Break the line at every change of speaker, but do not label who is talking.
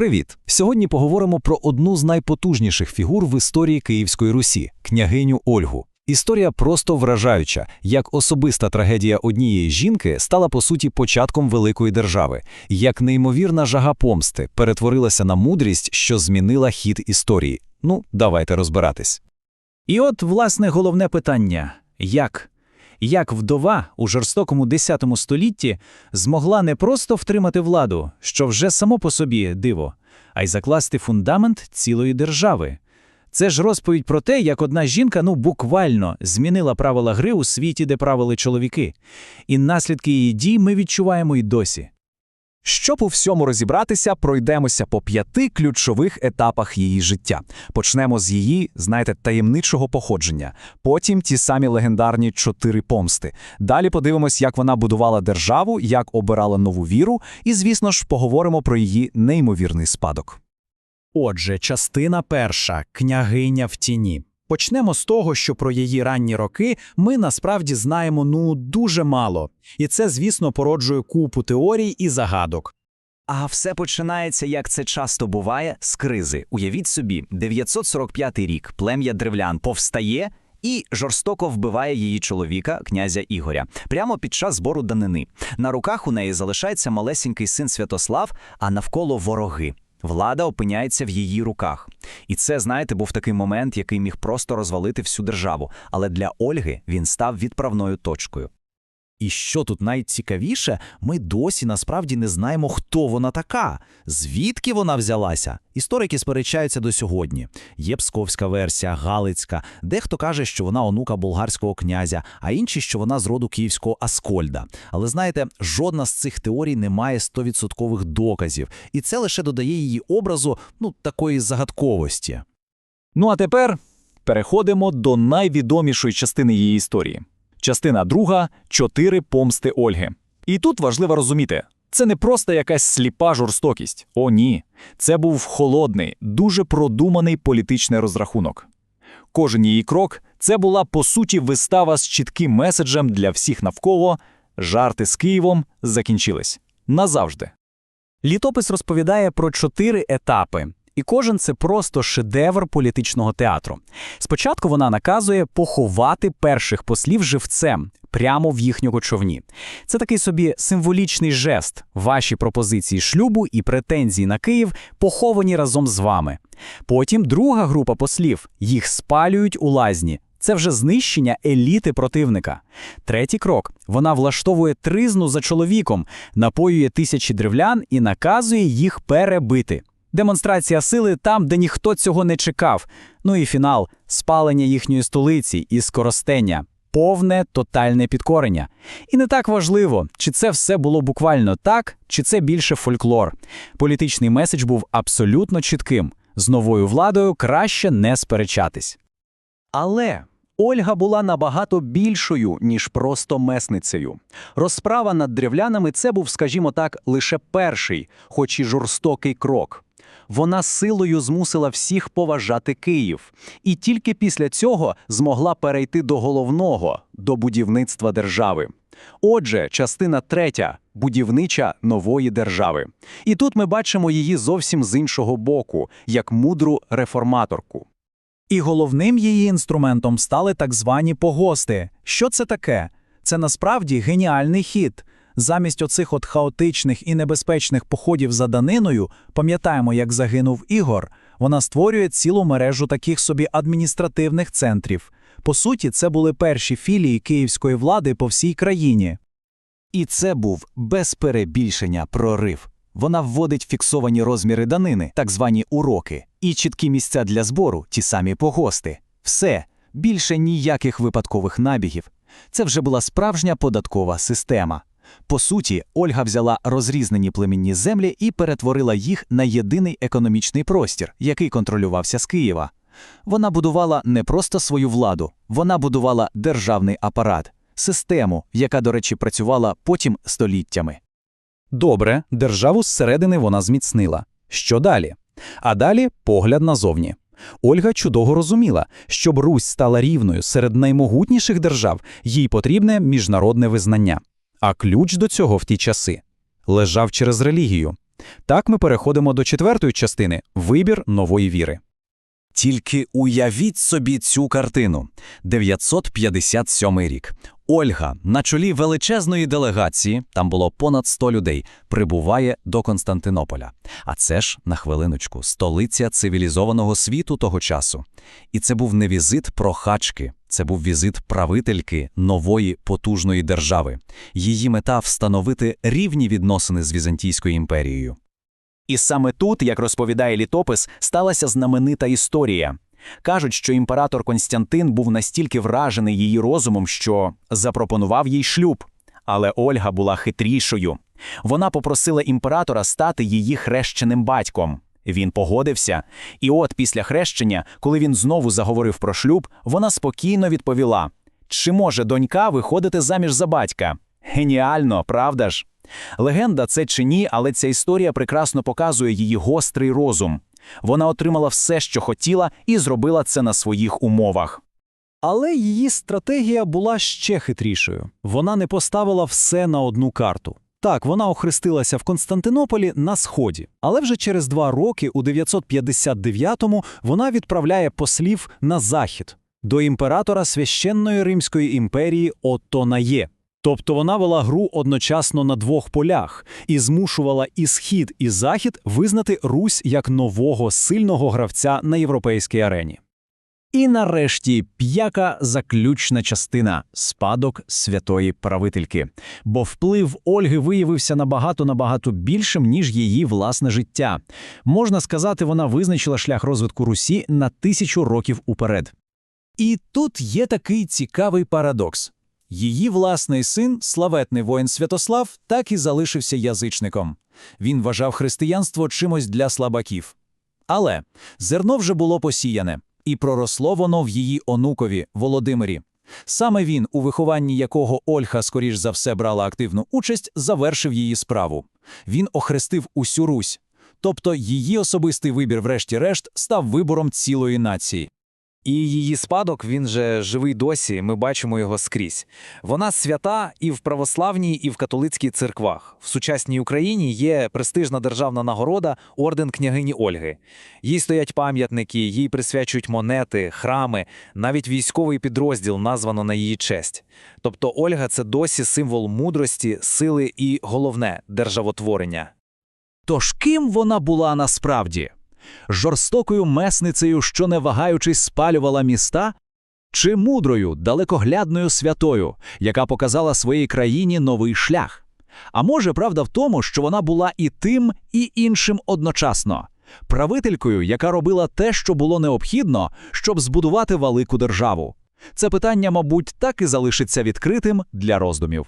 Привіт! Сьогодні поговоримо про одну з найпотужніших фігур в історії Київської Русі княгиню Ольгу. Історія просто вражаюча, як особиста трагедія однієї жінки стала по суті початком великої держави, як неймовірна жага помсти перетворилася на мудрість, що змінила хід історії. Ну, давайте розбиратись.
І от, власне, головне питання як? Як вдова у жорстокому X столітті змогла не просто втримати владу, що вже само по собі диво, а й закласти фундамент цілої держави. Це ж розповідь про те, як одна жінка ну буквально змінила правила гри у світі, де правили чоловіки. І наслідки її дій ми відчуваємо й досі.
Щоб у всьому розібратися, пройдемося по п'яти ключових етапах її життя. Почнемо з її, знаєте, таємничого походження, потім ті самі легендарні чотири помсти. Далі подивимось, як вона будувала державу, як обирала нову віру, і, звісно ж, поговоримо про її неймовірний спадок.
Отже, частина перша княгиня в тіні. Почнемо з того, що про її ранні роки ми насправді знаємо ну дуже мало, і це, звісно, породжує купу теорій і загадок.
А все починається, як це часто буває, з кризи. Уявіть собі, 945 рік плем'я древлян повстає і жорстоко вбиває її чоловіка, князя Ігоря, прямо під час збору данини. На руках у неї залишається малесенький син Святослав, а навколо вороги. Влада опиняється в її руках. І це, знаєте, був такий момент, який міг просто розвалити всю державу. Але для Ольги він став відправною точкою.
І що тут найцікавіше, ми досі насправді не знаємо, хто вона така, звідки вона взялася. Історики сперечаються до сьогодні. Є псковська версія, Галицька, дехто каже, що вона онука болгарського князя, а інші, що вона з роду київського Аскольда. Але знаєте, жодна з цих теорій не має стовідсоткових доказів, і це лише додає її образу ну такої загадковості.
Ну а тепер переходимо до найвідомішої частини її історії. Частина друга чотири помсти Ольги. І тут важливо розуміти, це не просто якась сліпа жорстокість. О, ні. Це був холодний, дуже продуманий політичний розрахунок. Кожен її крок це була по суті вистава з чітким меседжем для всіх навколо. Жарти з Києвом закінчились назавжди.
Літопис розповідає про чотири етапи. І кожен це просто шедевр політичного театру. Спочатку вона наказує поховати перших послів живцем прямо в їхнього човні. Це такий собі символічний жест. Ваші пропозиції шлюбу і претензії на Київ поховані разом з вами. Потім друга група послів їх спалюють у лазні. Це вже знищення еліти противника. Третій крок: вона влаштовує тризну за чоловіком, напоює тисячі древлян і наказує їх перебити. Демонстрація сили там, де ніхто цього не чекав. Ну і фінал спалення їхньої столиці і скоростення, повне тотальне підкорення. І не так важливо, чи це все було буквально так, чи це більше фольклор. Політичний меседж був абсолютно чітким: з новою владою краще не сперечатись.
Але Ольга була набагато більшою, ніж просто месницею. Розправа над древлянами це був, скажімо так, лише перший, хоч і жорстокий крок. Вона силою змусила всіх поважати Київ, і тільки після цього змогла перейти до головного до будівництва держави. Отже, частина третя будівнича нової держави. І тут ми бачимо її зовсім з іншого боку, як мудру реформаторку.
І головним її інструментом стали так звані погости. Що це таке? Це насправді геніальний хід. Замість оцих от хаотичних і небезпечних походів за даниною, пам'ятаємо, як загинув Ігор, вона створює цілу мережу таких собі адміністративних центрів. По суті, це були перші філії київської влади по всій країні.
І це був без перебільшення прорив. Вона вводить фіксовані розміри данини, так звані уроки, і чіткі місця для збору, ті самі погости. Все, більше ніяких випадкових набігів. Це вже була справжня податкова система. По суті, Ольга взяла розрізнені племінні землі і перетворила їх на єдиний економічний простір, який контролювався з Києва. Вона будувала не просто свою владу, вона будувала державний апарат, систему, яка, до речі, працювала потім століттями.
Добре, державу зсередини вона зміцнила. Що далі? А далі погляд назовні. Ольга чудово розуміла, щоб Русь стала рівною серед наймогутніших держав, їй потрібне міжнародне визнання. А ключ до цього в ті часи лежав через релігію. Так ми переходимо до четвертої частини – вибір нової віри.
Тільки уявіть собі цю картину. 957 рік. Ольга на чолі величезної делегації, там було понад 100 людей, прибуває до Константинополя. А це ж, на хвилиночку, столиця цивілізованого світу того часу. І це був не візит прохачки, це був візит правительки нової потужної держави. Її мета – встановити рівні відносини з Візантійською імперією.
І саме тут, як розповідає літопис, сталася знаменита історія. Кажуть, що імператор Константин був настільки вражений її розумом, що запропонував їй шлюб. Але Ольга була хитрішою. Вона попросила імператора стати її хрещеним батьком. Він погодився, і от після хрещення, коли він знову заговорив про шлюб, вона спокійно відповіла: Чи може донька виходити заміж за батька? Геніально, правда ж? Легенда це чи ні, але ця історія прекрасно показує її гострий розум. Вона отримала все, що хотіла, і зробила це на своїх умовах.
Але її стратегія була ще хитрішою. Вона не поставила все на одну карту. Так, вона охрестилася в Константинополі на сході, але вже через два роки, у 959-му, вона відправляє послів на захід до імператора священної Римської імперії Оттонає. Тобто вона вела гру одночасно на двох полях і змушувала і схід, і захід визнати Русь як нового сильного гравця на європейській арені.
І нарешті п'яка заключна частина спадок святої правительки. Бо вплив Ольги виявився набагато-набагато більшим, ніж її власне життя. Можна сказати, вона визначила шлях розвитку Русі на тисячу років уперед.
І тут є такий цікавий парадокс. Її власний син, славетний воїн Святослав, так і залишився язичником. Він вважав християнство чимось для слабаків. Але зерно вже було посіяне, і проросло воно в її онукові Володимирі. Саме він, у вихованні якого Ольга, скоріш за все, брала активну участь, завершив її справу. Він охрестив усю Русь. Тобто її особистий вибір, врешті-решт, став вибором цілої нації.
І її спадок, він же живий досі, ми бачимо його скрізь. Вона свята і в православній, і в католицькій церквах. В сучасній Україні є престижна державна нагорода Орден княгині Ольги. Їй стоять пам'ятники, їй присвячують монети, храми, навіть військовий підрозділ названо на її честь. Тобто Ольга це досі символ мудрості, сили і головне державотворення.
Тож ким вона була насправді? Жорстокою месницею, що не вагаючись спалювала міста? Чи мудрою, далекоглядною святою, яка показала своїй країні новий шлях? А може, правда в тому, що вона була і тим, і іншим одночасно? Правителькою, яка робила те, що було необхідно, щоб збудувати велику державу? Це питання, мабуть, так і залишиться відкритим для роздумів.